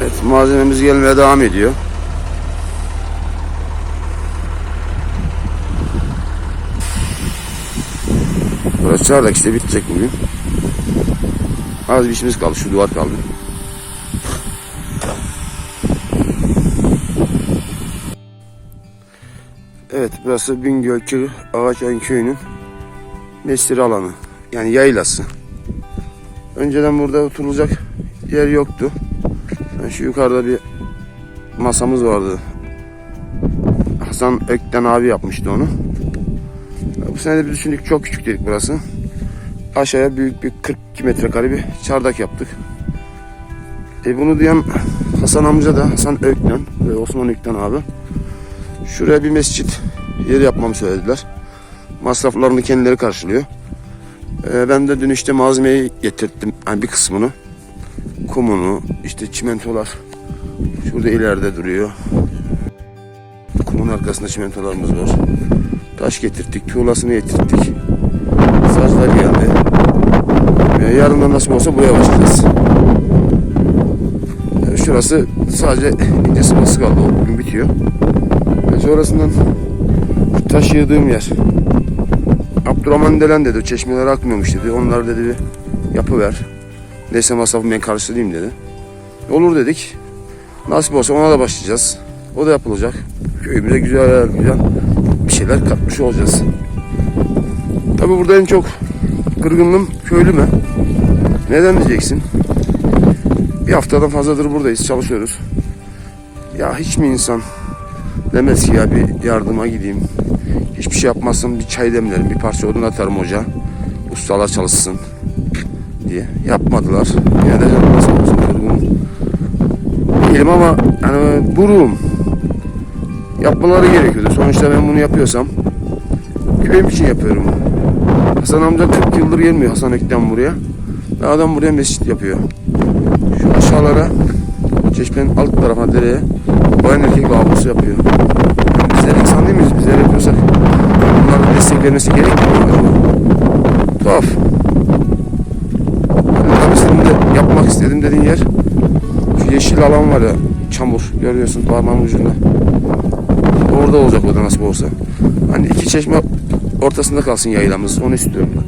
Evet malzememiz gelmeye devam ediyor. Burası çardak işte bitecek bugün. Az bir işimiz kaldı. Şu duvar kaldı. Evet burası Bingöl Köyü Ağaçayın Köyü'nün mesire alanı. Yani yaylası. Önceden burada oturulacak yer yoktu. Yani şu yukarıda bir masamız vardı. Hasan Ökten abi yapmıştı onu. Bu sene de bir düşündük çok küçük dedik burası. Aşağıya büyük bir 42 metrekare bir çardak yaptık. E bunu diyen Hasan amca da Hasan Ökten ve Osman Ökten abi. Şuraya bir mescit yeri yapmamı söylediler. Masraflarını kendileri karşılıyor. E, ben de dün işte malzemeyi getirttim. Yani bir kısmını. Kumunu, işte çimentolar. Şurada ileride duruyor. Kumun arkasında çimentolarımız var. Taş getirttik, tuğlasını getirttik. Sazlar geldi. Ve yarından nasıl olsa buraya başlayacağız. Yani şurası sadece ince sıvası kaldı. O bugün bitiyor. Sonrasından şu taş yığdığım yer. Abdurrahman Delen dedi. Çeşmeler akmıyormuş dedi. Onlar dedi bir yapıver. Neyse masrafı ben karşılayayım dedi. Olur dedik. Nasip olsa ona da başlayacağız. O da yapılacak. Köyümüze güzel güzel bir şeyler katmış olacağız. Tabi burada en çok kırgınlığım köylü mü? Neden diyeceksin? Bir haftadan fazladır buradayız, çalışıyoruz. Ya hiç mi insan demez ki ya bir yardıma gideyim. Hiçbir şey yapmazsam bir çay demlerim, bir parça odun atarım ocağa. Ustalar çalışsın diye. Yapmadılar. Yine de nasıl olsun. Değilim ama yani buruğum. Yapmaları gerekiyordu. Sonuçta ben bunu yapıyorsam köyüm için yapıyorum. Hasan amca 40 yıldır gelmiyor Hasan Ekten buraya. Ve adam buraya mescit yapıyor. Şu aşağılara çeşmenin alt tarafına dereye bayan erkek lavabosu yapıyor. Yani bizler insan değil miyiz? Bizler yapıyorsak bunların destek vermesi gerekmiyor mu? Tuhaf. Yani tabii senin de yapmak istedim dediğin yer şu yeşil alan var ya çamur görüyorsun parmağın ucunda. Orada olacak o da nasip olsa. Hani iki çeşme ortasında kalsın yaylamız onu istiyorum ben.